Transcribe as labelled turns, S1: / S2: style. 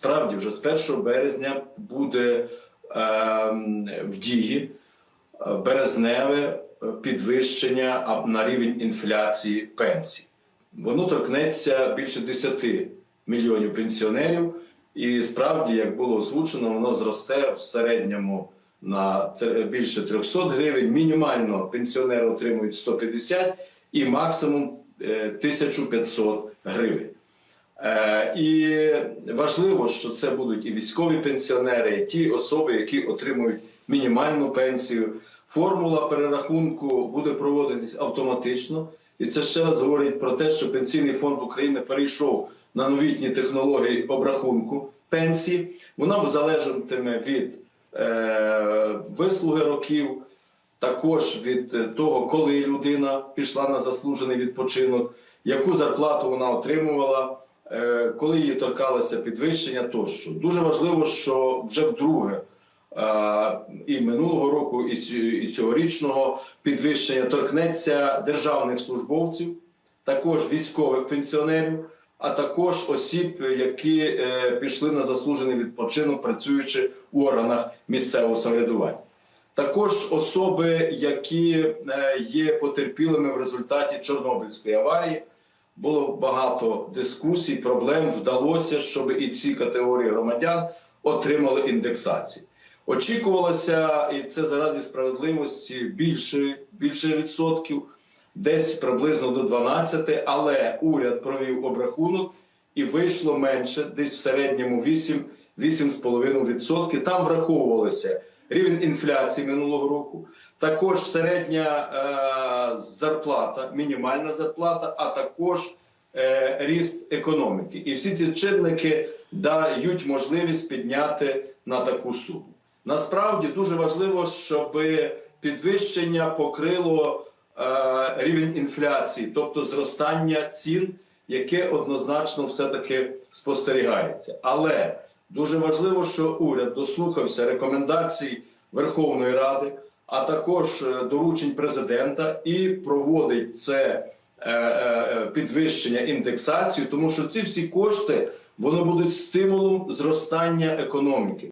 S1: Справді, вже з 1 березня буде ем, в дії е, березневе е, підвищення на рівень інфляції пенсій. Воно торкнеться більше 10 мільйонів пенсіонерів, і справді, як було озвучено, воно зросте в середньому на більше 300 гривень. Мінімально пенсіонери отримують 150 і максимум е, 1500 гривень. Е, І важливо, що це будуть і військові пенсіонери, і ті особи, які отримують мінімальну пенсію. Формула перерахунку буде проводитись автоматично, і це ще раз говорить про те, що пенсійний фонд України перейшов на новітні технології обрахунку пенсії. Вона залежатиме від е, вислуги років, також від е, того, коли людина пішла на заслужений відпочинок, яку зарплату вона отримувала, коли її торкалося підвищення тощо. Дуже важливо, що вже вдруге е, і минулого року, і цьогорічного підвищення торкнеться державних службовців, також військових пенсіонерів, а також осіб, які е, пішли на заслужений відпочинок, працюючи у органах місцевого самоврядування. Також особи, які е, є потерпілими в результаті Чорнобильської аварії, було багато дискусій, проблем. Вдалося, щоб і ці категорії громадян отримали індексацію. Очікувалося, і це заради справедливості більше, більше відсотків, десь приблизно до 12, але уряд провів обрахунок і вийшло менше, десь в середньому 8, 8,5%. Там враховувалося рівень інфляції минулого року, також середня е, зарплата, мінімальна зарплата, а також е, ріст економіки. І всі ці чинники дають можливість підняти на таку суму. Насправді дуже важливо, щоб підвищення покрило е, рівень інфляції, тобто зростання цін, яке однозначно все-таки спостерігається. Але дуже важливо, що уряд дослухався рекомендацій Верховної Ради, а також е, доручень президента і проводить це е, е, підвищення індексацію, тому що ці всі кошти вони будуть стимулом зростання економіки.